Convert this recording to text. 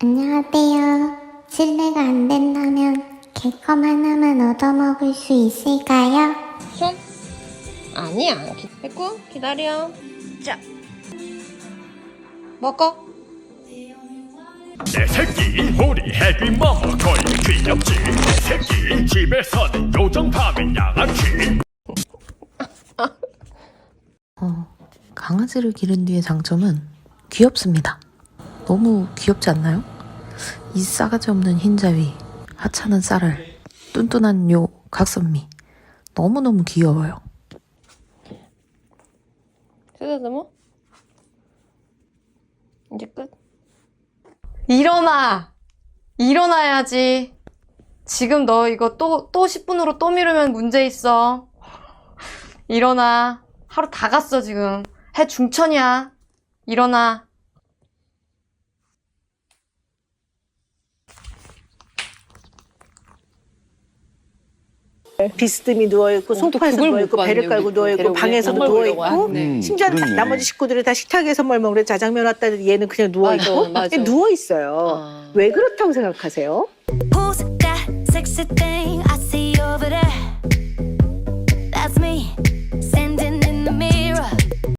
안녕하세요. 실례가 안 된다면 개껌 하나만 얻어먹을 수 있을까요? 손? 아니야. 기, 됐고, 기다려. 자. 먹어. 내 새끼 우리 해귀 먹어 거의 귀엽지 내 새끼 집에서는 요정 파면 양아치 어, 강아지를 기른 뒤의 장점은 귀엽습니다. 너무 귀엽지 않나요? 이 싸가지 없는 흰자위, 하찮은 쌀알, 뚠뚠한 요 각선미. 너무너무 귀여워요. 쓰다듬어? 이제 끝. 일어나! 일어나야지. 지금 너 이거 또, 또 10분으로 또 미루면 문제 있어. 일어나. 하루 다 갔어, 지금. 해 중천이야. 일어나. 비스듬히 누워 있고 소파에서 누워 있고 배를 깔고 누워 있고 방에서도 누워 있고 네. 심지어 는 그러네. 나머지 식구들이 다 식탁에서 뭘 먹으래 자장면 왔다는데 얘는 그냥 누워 있고 누워 있어요. 왜 그렇다고 생각하세요? Who's that sexy thing?